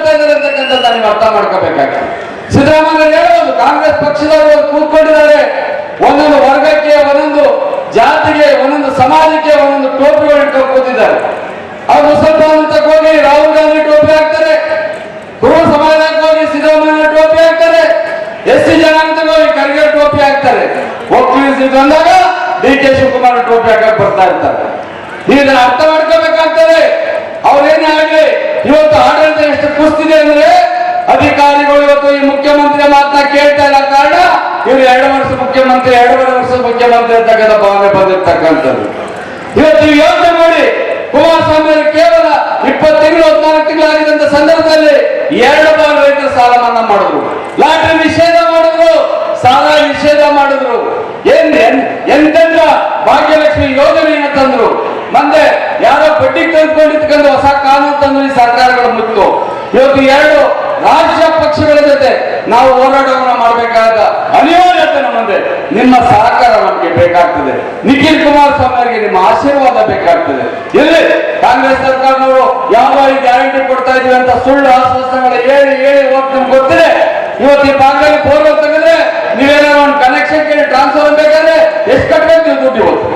ಮಾಡ್ತಾ ಇದ್ದಾರೆ ಅಂತಕ್ಕಂಥದ್ದು ಅರ್ಥ ಮಾಡ್ಕೋಬೇಕಾಗ್ತದೆ. ಸಿದ್ದರಾಮಯ್ಯ ಹೇಳೋದು, ಕಾಂಗ್ರೆಸ್ ಪಕ್ಷದವರು ಕೂತ್ಕೊಂಡಿದ್ದಾರೆ. ಒಂದೊಂದು ವರ್ಗಕ್ಕೆ, ಒಂದೊಂದು ಜಾತಿಗೆ, ಒಂದೊಂದು ಸಮಾಜಕ್ಕೆ ಒಂದೊಂದು ಟೋಪಿಗಳು ಇಟ್ಕೊಂಡು ಕೂತಿದ್ದಾರೆ ಅವ್ರು ಮುಸಲ್ಮಾನ ಹೋಗಿ ರಾಹುಲ್ ಗಾಂಧಿ ಟೋಪಿ ಹಾಕ್ತಾರೆ. ಕುರುಬ ಸಮಾಜಕ್ಕೆ ಹೋಗಿ ಸಿದ್ದರಾಮಯ್ಯ ಟೋಪಿ ಹಾಕ್ತಾರೆ. ಎಸ್ ಸಿ ಜನಾಂಗದಲ್ಲಿ ಹೋಗಿ ಟೋಪಿ ಹಾಕ್ತಾರೆ. ಒಕ್ಕಲಿಸಿ ಬಂದಾಗ ಡಿ ಕೆ ಶಿವಕುಮಾರ್ ಟೋಪಿ ಹಾಕಕ್ ಬರ್ತಾ ಇರ್ತಾರೆ. ಇದನ್ನ ಅರ್ಥ ಮಾಡ್ಕೋಬೇಕಾಗ್ತದೆ. ಅವ್ರೇನೇ ಆಗ್ಲಿ, ಇವತ್ತು ಆಡಳಿತ ಅಂದ್ರೆ ಅಧಿಕಾರಿಗಳು ಇವತ್ತು ಈ ಮುಖ್ಯಮಂತ್ರಿ ಮಾತನ್ನ ಕೇಳ್ತಾ ಇಲ್ಲ ಕಾರಣ ಇವರು ಎರಡು ವರ್ಷ ಮುಖ್ಯಮಂತ್ರಿ, ಎರಡೂವರೆ ವರ್ಷ ಮುಖ್ಯಮಂತ್ರಿ ಅಂತಕ್ಕಂಥ ಭಾವನೆ ಬಂದಿರ್ತಕ್ಕಂಥದ್ದು. ಇವತ್ತು ಯೋಚನೆ ಮಾಡಿ ಕುಮಾರಸ್ವಾಮಿ ಕೇವಲ ಇಪ್ಪತ್ತು ತಿಂಗಳು, ಹದಿನಾಲ್ಕು ತಿಂಗಳಾಗಿದ್ದಂತ ಸಂದರ್ಭದಲ್ಲಿ ಎರಡು ಬಾರಿ ರೈತರ ಸಾಲ ಮನ್ನಾ ಮಾಡಿದ್ರು. ಲಾಟರಿ ನಿಷೇಧ ಮಾಡಿದ್ರು, ಸಾಲ ನಿಷೇಧ ಮಾಡಿದ್ರು. ಏನ್ ಎಂತೆಂತ ಭಾಗ್ಯಲಕ್ಷ್ಮಿ ಯೋಜನೆ ತಂದ್ರು. ಮತ್ತೆ ಯಾರೋ ಬಡ್ಡಿ ತೆಗೆದುಕೊಂಡಿದ್ಕೊಂಡು ಹೊಸ ಕಾನೂನು ತಂದು ಈ ಸರ್ಕಾರಗಳು ಮುತ್ತು ಇವತ್ತು ಎರಡು ರಾಜ್ಯ ಪಕ್ಷಗಳ ಜೊತೆ ನಾವು ಹೋರಾಟವನ್ನು ಮಾಡಬೇಕಾದ ಅನಿವಾರ್ಯತೆ ನಮ್ಮ ಮುಂದೆ ನಿಮ್ಮ ಸಹಕಾರ ನಮಗೆ ಬೇಕಾಗ್ತದೆ. ನಿಖಿಲ್ ಕುಮಾರಸ್ವಾಮಿ ಅವರಿಗೆ ನಿಮ್ಮ ಆಶೀರ್ವಾದ ಬೇಕಾಗ್ತದೆ. ಇಲ್ಲಿ ಕಾಂಗ್ರೆಸ್ ಸರ್ಕಾರದವರು ಯಾವ ಗ್ಯಾರಂಟಿ ಕೊಡ್ತಾ ಇದೀವಿ ಅಂತ ಸುಳ್ಳು ಆಶ್ವಾಸನೆಗಳು ಹೇಳಿ ಹೇಳಿ ಹೋಗಿ ನಿಮ್ಗೆ ಗೊತ್ತಿದೆ. ಇವತ್ತು ಈ ಭಾಗದಲ್ಲಿ ಫೋನ್ ತೆಗೆದ್ರೆ ನೀವೇನಾದ್ರು ಒಂದು ಕನೆಕ್ಷನ್ ಕೇಳಿ ಟ್ರಾನ್ಸ್ಫರ್ ಬೇಕಾದ್ರೆ ಎಷ್ಟು ಕಟ್ಟಬೇಕು ನೀವು ದುಡ್ಡು ಇವತ್ತು?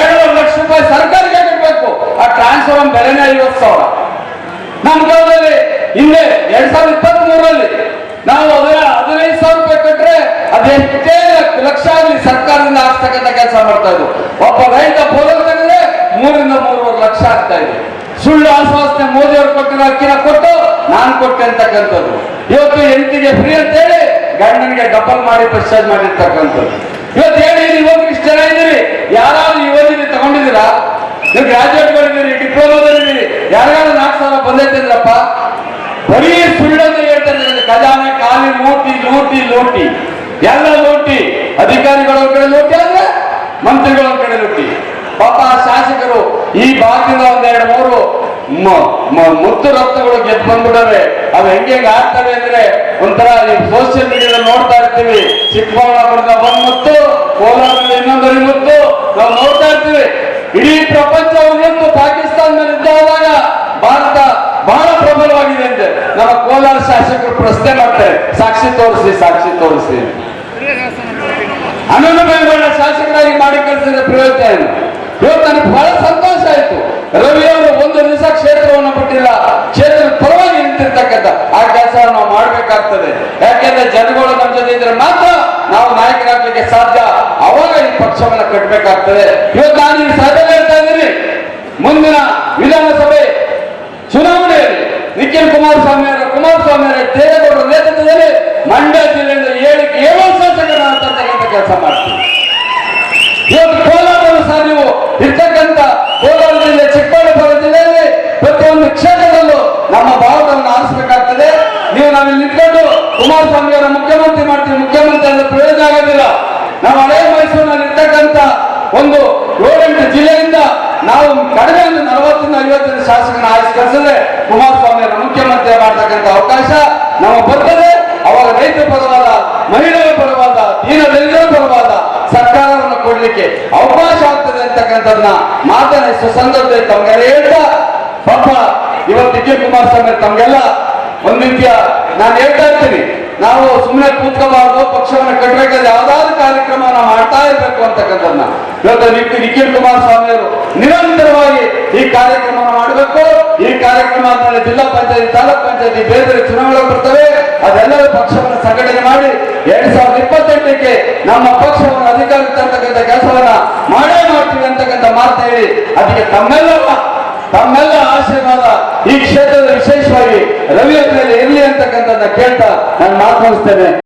ಎರಡು ಲಕ್ಷ ರೂಪಾಯಿ ಸರ್ಕಾರಕ್ಕೆ ಕಟ್ಟಬೇಕು ಆ ಟ್ರಾನ್ಸ್ಫರ್ ಬೆಲೆನೇ ಐವತ್ತು ಸಾವಿರ. ಕಾಲದಲ್ಲಿ ಹಿಂದೆ ಎರಡ್ ಸಾವಿರದ ಇಪ್ಪತ್ತ್ ಮೂರರಲ್ಲಿ ನಾವು ಅದರ ಹದಿನೈದು ಸಾವಿರ ರೂಪಾಯಿ ಕಟ್ಟರೆ ಅದೆಷ್ಟೇ ಲಕ್ಷ ಆಗಲಿ ಸರ್ಕಾರದಿಂದ ಆಗ್ತಕ್ಕಂಥ ಕೆಲಸ ಮಾಡ್ತಾ ಇದ್ರು ಒಬ್ಬ ರೈತ ಬೋಲರ್ ತೆಗೆದ್ರೆ ಮೂರಿಂದ ಮೂರುವರೆ ಲಕ್ಷ ಆಗ್ತಾ ಇದೆ. ಸುಳ್ಳು ಆಶ್ವಾಸನೆ ಮೋದಿ ಅವರು ಕೊಟ್ಟಿರೋ ಅಕ್ಕಿನ ಕೊಟ್ಟು ನಾನು ಕೊಟ್ಟೆ ಅಂತಕ್ಕಂಥದ್ದು. ಇವತ್ತು ಹೆಂಡತಿಗೆ ಫ್ರೀ ಅಂತ ಹೇಳಿ ಗಂಡನಿಗೆ ಡಬಲ್ ಮಾಡಿ ಡಿಸ್ಚಾರ್ಜ್ ಮಾಡಿರ್ತಕ್ಕಂಥದ್ದು. ಇವತ್ತು ಹೇಳಿ ಇವಾಗ ಇಷ್ಟು ಜನ ಇದ್ದೀರಿ. ಯಾರಾದ್ರೂ ಯುವಜನೆ ತಗೊಂಡಿದ್ದೀರಾ? ನೀವು ಗ್ರಾಜುಯೇಟ್ಗಳಿದ್ದೀರಿ ಡಿಪ್ಲೊಮಾದಲ್ಲಿದ್ದೀರಿ ಯಾರಾದ್ರೂ ನಾಲ್ಕು ಸಾವಿರ ಬಂದೈತಿದ್ರಪ್ಪ? ಬರೀ ಸುಳ್ಳನ್ನು ಹೇಳ್ತಾರೆ ನನಗೆ ಖಜಾನೆ, ಖಾಲಿ ಲೂಟಿ ಲೂಟಿ ಲೂಟಿ. ಎಲ್ಲ ಲೂಟಿ. ಅಧಿಕಾರಿಗಳ ಕಡೆ ಲೂಟಿ ಅಂದ್ರೆ ಮಂತ್ರಿಗಳ ಕಡೆ ಲೂಟಿ. ಪಾಪ ಶಾಸಕರು ಈ ಭಾಗದಿಂದ ಒಂದೆರಡು ಮೂರು ಮುತ್ತು ರಕ್ತಗಳು ಗೆದ್ದು ಬಂದ್ಬಿಡವೆ ಅದು ಹೆಂಗೆ ಆಗ್ತವೆ ಅಂದ್ರೆ ಒಂಥರ ಈ ಸೋಷಿಯಲ್ ಮೀಡಿಯಾದಲ್ಲಿ ನೋಡ್ತಾ ಇರ್ತೀವಿ. ಚಿಕ್ಕಬಳ್ಳಾಪುರದ ಒಂದ್ ಮುತ್ತು, ಕೋಲಾರದಲ್ಲಿ ಇನ್ನೊಂದರಿ ಮುತ್ತು. ನಾವು ನೋಡ್ತಾ ಇರ್ತೀವಿ. ಇಡೀ ಪ್ರಪಂಚ ನಮ್ಮ ಕೋಲಾರ ಶಾಸಕರು ಪ್ರಶ್ನೆ ಮಾಡ್ತಾರೆ. ಸಾಕ್ಷಿ ತೋರಿಸಿ ಸಾಕ್ಷಿ ತೋರಿಸಿ ಬೆಂಗಳೂರಿನ ಶಾಸಕರಾಗಿ ಮಾಡಿ ಕಳಿಸಿದ ಪ್ರಯೋಜನ ಏನು? ಇವತ್ತು ನನಗೆ ಬಹಳ ಸಂತೋಷ ಆಯ್ತು. ರವಿ ಅವರು ಒಂದು ದಿವಸ ಕ್ಷೇತ್ರವನ್ನು ಬಿಟ್ಟಿಲ್ಲ. ಕ್ಷೇತ್ರದ ಪರವಾಗಿ ನಿಂತಿರ್ತಕ್ಕಂಥ ಆ ಕೆಲಸ ನಾವು ಮಾಡಬೇಕಾಗ್ತದೆ. ಯಾಕೆಂದ್ರೆ ಜನಗಳು ನಮ್ಮ ಜೊತೆ ಇದ್ರೆ ಮಾತ್ರ ನಾವು ನಾಯಕರಾಗ್ಲಿಕ್ಕೆ ಸಾಧ್ಯ. ಅವಾಗ ಈ ಪಕ್ಷವನ್ನ ಕಟ್ಟಬೇಕಾಗ್ತದೆ. ಇವತ್ತು ನಾನು ಹೇಳ್ತಾ ಇದ್ದೀನಿ. ಮುಂದಿನ ವಿಧಾನಸಭೆ ಚುನಾವಣೆಯಲ್ಲಿ ನಿಖಿಲ್ ಕುಮಾರಸ್ವಾಮಿ ಅವರ ಕುಮಾರಸ್ವಾಮಿ ಅವರ ದೇವೇಗೌಡರ ನೇತೃತ್ವದಲ್ಲಿ ಮಂಡ್ಯ ಜಿಲ್ಲೆಯಿಂದ ಏಳು ಏಳು ಶಾಸಕರನ್ನು ಅಂತಕ್ಕಂಥ ಕೆಲಸ ಮಾಡ್ತೀವಿ. ಇವತ್ತು ಕೋಲಾರವನ್ನು ಸಹ ನೀವು ಇರ್ತಕ್ಕಂಥ ಕೋಲಾರ ಜಿಲ್ಲೆ ಚಿಕ್ಕಬಳ್ಳಾಪುರ ಜಿಲ್ಲೆಯಲ್ಲಿ ಪ್ರತಿಯೊಂದು ಕ್ಷೇತ್ರದಲ್ಲೂ ನಮ್ಮ ಭಾರತವನ್ನು ಆರಿಸಬೇಕಾಗ್ತದೆ. ನೀವು ನಾವಿಲ್ಲಿ ನಿಂತ್ಕೊಂಡು ಕುಮಾರಸ್ವಾಮಿ ಅವರ ಮುಖ್ಯಮಂತ್ರಿ ಮಾಡ್ತೀವಿ. ಮುಖ್ಯಮಂತ್ರಿ ಅಂದ್ರೆ ಪ್ರಯೋಜನ ಆಗೋದಿಲ್ಲ. ನಾವು ಹಳೆ ಮೈಸೂರಿನಲ್ಲಿ ಇರ್ತಕ್ಕಂಥ ಒಂದು ಏಳೆಂಟು ಜಿಲ್ಲೆಯಿಂದ ನಾವು ಕಡಿಮೆ ಒಂದು ನಲವತ್ತರಿಂದ ಐವತ್ತೈದು ಶಾಸಕನ ಆರಿಸಿ ಕಳಿಸಿದ್ರೆ ಕುಮಾರಸ್ವಾಮಿ ಅವರ ಮುಖ್ಯಮಂತ್ರಿ ಮಾಡ್ತಕ್ಕಂಥ ಅವಕಾಶ ನಾವು ಬರ್ತದೆ ಅವಾಗ ರೈತರ ಪರವಾದ ಮಹಿಳೆಯರ ಪರವಾದ, ದೀನ ದಲಿತರ ಪರವಾದ ಸರ್ಕಾರವನ್ನು ಕೊಡ್ಲಿಕ್ಕೆ ಅವಕಾಶ ಆಗ್ತದೆ ಅಂತಕ್ಕಂಥದ್ದನ್ನ ಮಾತನಾಡಿಸುವ ಸಂದರ್ಭದಲ್ಲಿ ತಮಗೆಲ್ಲ ಹೇಳ್ತಾ ಪಾಪ ಇವತ್ತು ಡಿ ಕೆ ಕುಮಾರಸ್ವಾಮಿ ತಮಗೆಲ್ಲ ಒಂದ್ ರೀತಿಯ ನಾನು ಹೇಳ್ತಾ ಇರ್ತೀನಿ, ನಾವು ಸುಮ್ಮನೆ ಕೂತ್ಕೋಬಾರ್ದು ಪಕ್ಷವನ್ನು ಕಟ್ಟಬೇಕಾದ್ರೆ ಯಾವ್ದಾದ್ರು ಕಾರ್ಯಕ್ರಮ ನಾವು ಮಾಡ್ತಾ ಇರ್ಬೇಕು ಅಂತಕ್ಕಂಥದ್ದನ್ನ. ಇವತ್ತು ನಿಖಿಲ್ ಕುಮಾರ್ ಕುಮಾರಸ್ವಾಮಿ ಅವರು ನಿರಂತರವಾಗಿ ಈ ಕಾರ್ಯಕ್ರಮ ಮಾಡಬೇಕು. ಈ ಕಾರ್ಯಕ್ರಮ ಜಿಲ್ಲಾ ಪಂಚಾಯತಿ, ತಾಲೂಕ್ ಪಂಚಾಯತಿ, ಬೇರೆ ಬೇರೆ ಚುನಾವಣೆಗಳು ಬರ್ತವೆ ಅದೆಲ್ಲವೂ ಪಕ್ಷವನ್ನು ಸಂಘಟನೆ ಮಾಡಿ ಎರಡ್ ಸಾವಿರದ ಇಪ್ಪತ್ತೆಂಟಕ್ಕೆ ನಮ್ಮ ಪಕ್ಷವನ್ನು ಅಧಿಕಾರಕ್ಕೆ ತರ್ತಕ್ಕಂಥ ಕೆಲಸವನ್ನ ಮಾಡೇ ಮಾಡ್ತೀವಿ ಅಂತಕ್ಕಂಥ ಮಾತು ಹೇಳಿ ಅದಕ್ಕೆ ತಮ್ಮೆಲ್ಲ ತಮ್ಮೆಲ್ಲ ಆಶೀರ್ವಾದ ಈ ಕ್ಷೇತ್ರದ ವಿಶೇಷವಾಗಿ ರವಿ ಅವರಲ್ಲಿ ಇರಲಿ ಅಂತಕ್ಕಂಥದ್ದನ್ನ ಕೇಳ್ತಾ ನಾನು ಮಾತು